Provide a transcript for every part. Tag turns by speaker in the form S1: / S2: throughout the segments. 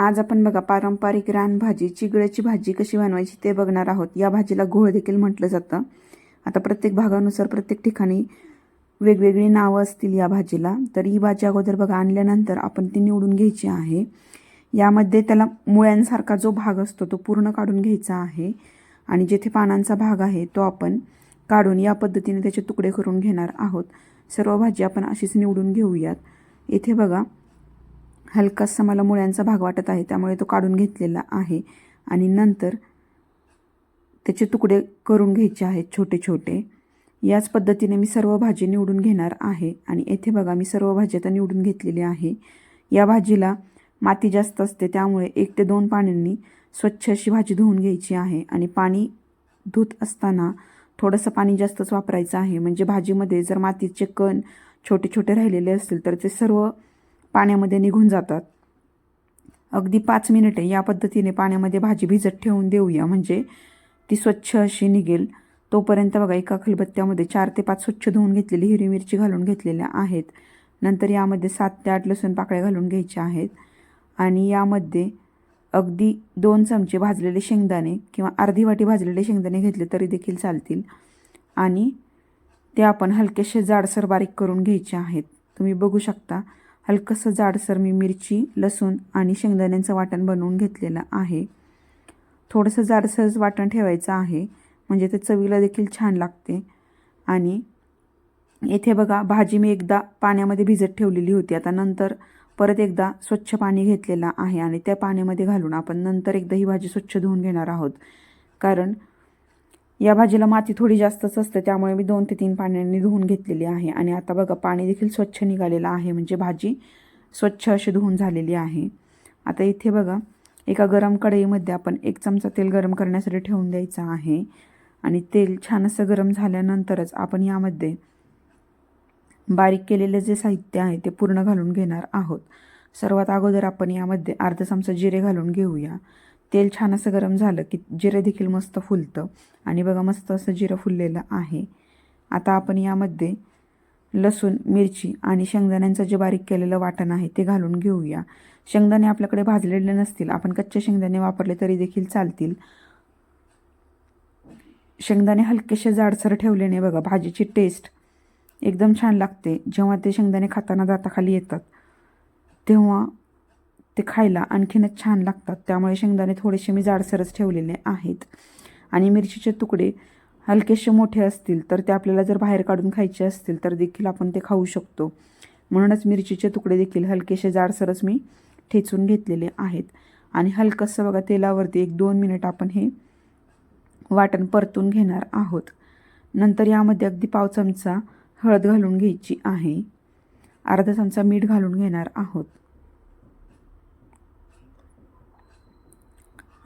S1: आज आपण बघा पारंपरिक रानभाजी चिगळ्याची भाजी कशी बनवायची ते बघणार आहोत. या भाजीला घोळ देखील म्हटलं जातं. आता प्रत्येक भागानुसार प्रत्येक ठिकाणी वेगवेगळी नावं असतील या भाजीला. तर ही भाजी अगोदर बघा आणल्यानंतर आपण ती निवडून घ्यायची आहे. यामध्ये त्याला मुळ्यांसारखा जो भाग असतो तो पूर्ण काढून घ्यायचा आहे. आणि जेथे पानांचा भाग आहे तो आपण काढून या पद्धतीने त्याचे तुकडे करून घेणार आहोत. सर्व भाजी आपण अशीच निवडून घेऊयात. येथे बघा हलकासा मला मुळ्यांचा भाग वाटत आहे त्यामुळे तो काढून घेतलेला आहे. आणि नंतर त्याचे तुकडे करून घ्यायचे आहेत छोटे छोटे. याच पद्धतीने मी सर्व भाजी निवडून घेणार आहे. आणि येथे बघा मी सर्व भाजी आता निवडून घेतलेली आहे. या भाजीला माती जास्त असते त्यामुळे एक ते दोन पाण्यांनी स्वच्छ अशी भाजी धुवून घ्यायची आहे. आणि पाणी धुत असताना थोडंसं पाणी जास्तच वापरायचं आहे. म्हणजे भाजीमध्ये जर मातीचे कण छोटे छोटे राहिलेले असतील तर ते सर्व पाण्यामध्ये निघून जातात. अगदी पाच मिनिटे या पद्धतीने पाण्यामध्ये भाजी भिजत ठेवून देऊया. म्हणजे ती स्वच्छ अशी निघेल. तोपर्यंत बघा एका खलबत्त्यामध्ये चार ते पाच स्वच्छ धुवून घेतलेली हिरवी मिरची घालून घेतलेल्या आहेत. नंतर यामध्ये सात ते आठ लसूण पाकळ्या घालून घ्यायच्या आहेत. आणि यामध्ये अगदी दोन चमचे भाजलेले शेंगदाणे किंवा अर्धी वाटी भाजलेले शेंगदाणे घेतले तरी देखील चालतील. आणि ते आपण हलकेसे जाडसर बारीक करून घ्यायचे आहेत. तुम्ही बघू शकता हलकंसं जाडसर मी मिरची लसूण आणि शेंगदाण्यांचं वाटण बनवून घेतलेलं आहे. थोडंसं जाडसरच वाटण ठेवायचं आहे. म्हणजे ते चवीला देखील छान लागते. आणि येथे बघा भाजी मी एकदा पाण्यामध्ये भिजत ठेवलेली होती. आता नंतर परत एकदा स्वच्छ पाणी घेतलेलं आहे आणि त्या पाण्यामध्ये घालून आपण नंतर एकदा ही भाजी स्वच्छ धुवून घेणार आहोत. कारण या भाजीला माती थोडी जास्तच असते त्यामुळे मी दोन ते तीन पाण्याने धुवून घेतलेली आहे. आणि आता बघा पाणी देखील स्वच्छ निघालेलं आहे म्हणजे भाजी स्वच्छ अशी धुवून झालेली आहे. आता इथे बघा एका गरम कढईमध्ये आपण एक चमचा तेल गरम करण्यासाठी ठेवून द्यायचं आहे. आणि तेल छान असं गरम झाल्यानंतरच आपण यामध्ये बारीक केलेलं जे साहित्य आहे ते पूर्ण घालून घेणार आहोत. सर्वात अगोदर आपण यामध्ये अर्धा चमचा जिरे घालून घेऊया. तेल छान असं गरम झालं की जिरं देखील मस्त फुलतं. आणि बघा मस्त असं जिरं फुललेलं आहे. आता आपण यामध्ये लसूण मिरची आणि शेंगदाण्यांचं जे बारीक केलेलं वाटण आहे ते घालून घेऊया. शेंगदाणे आपल्याकडे भाजलेले नसतील. आपण कच्चे शेंगदाणे वापरले तरी देखील चालतील. शेंगदाणे हलकेसे जाडसर ठेवल्याने बघा भाजीची टेस्ट एकदम छान लागते. जेव्हा ते शेंगदाणे खाताना दाताखाली येतात तेव्हा ते खायला आणखीनच छान लागतात. त्यामुळे शेंगदाणे थोडेसे मी जाडसरच ठेवलेले आहेत. आणि मिरचीचे तुकडे हलकेसे मोठे असतील तर ते आपल्याला जर बाहेर काढून खायचे असतील तर देखील आपण ते खाऊ शकतो. म्हणूनच मिरचीचे तुकडे देखील हलकेसे जाडसरच मी ठेचून घेतलेले आहेत. आणि हलकंसं बघा तेलावरती एक दोन मिनिट आपण हे वाटण परतून घेणार आहोत. नंतर यामध्ये अगदी पाव चमचा हळद घालून घ्यायची आहे. अर्धा चमचा मीठ घालून घेणार आहोत.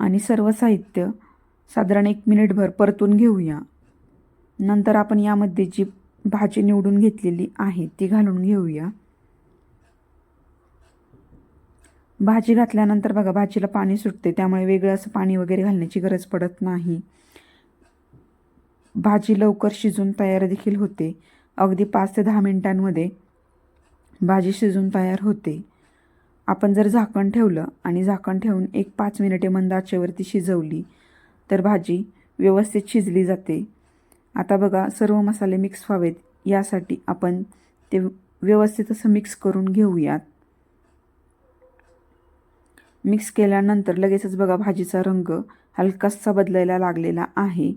S1: आणि सर्व साहित्य साधारण एक मिनिटभर परतून घेऊया. नंतर आपण यामध्ये जी भाजी निवडून घेतलेली आहे ती घालून घेऊया. भाजी घातल्यानंतर बघा भाजीला पाणी सुटते त्यामुळे वेगळं असं पाणी वगैरे घालण्याची गरज पडत नाही. भाजी लवकर शिजून तयार देखील होते. अगदी पाच ते दहा मिनिटांमध्ये भाजी शिजून तयार होते. आपण जर झाकण ठेवलं आणि झाकण ठेवून एक पाच मिनिटे मंद आचेवरती शिजवली तर भाजी व्यवस्थित शिजली जाते. आता बघा सर्व मसाले मिक्स व्हावेत. यासाठी आपण ते व्यवस्थित असं मिक्स करून घेऊयात. मिक्स केल्यानंतर लगेचच बघा भाजीचा रंग हलकासा बदलायला लागलेला आहे.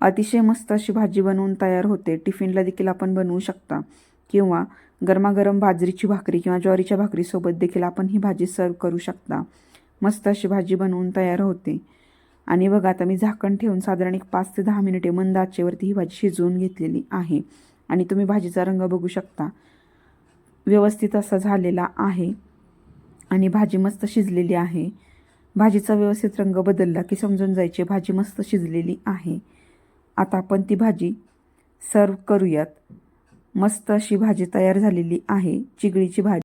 S1: अतिशय मस्त अशी भाजी बनवून तयार होते. टिफिनला देखील आपण बनवू शकता. किंवा गरमागरम बाजरीची भाकरी किंवा ज्वारीच्या भाकरीसोबत देखील आपण ही भाजी सर्व करू शकता. मस्त अशी भाजी बनवून तयार होते. आणि बघा आता मी झाकण ठेवून साधारण एक पाच ते दहा मिनिटे मंद आचेवरती ही भाजी शिजवून घेतलेली आहे. आणि तुम्ही भाजीचा रंग बघू शकता. व्यवस्थित असा झालेला आहे. आणि भाजी मस्त शिजलेली आहे. भाजीचा व्यवस्थित रंग बदलला की समजून जायचे भाजी मस्त शिजलेली आहे. आता आपण ती भाजी सर्व करूयात. मस्त अशी भाजी तयार झालेली आहे. चिगळीची भाजी.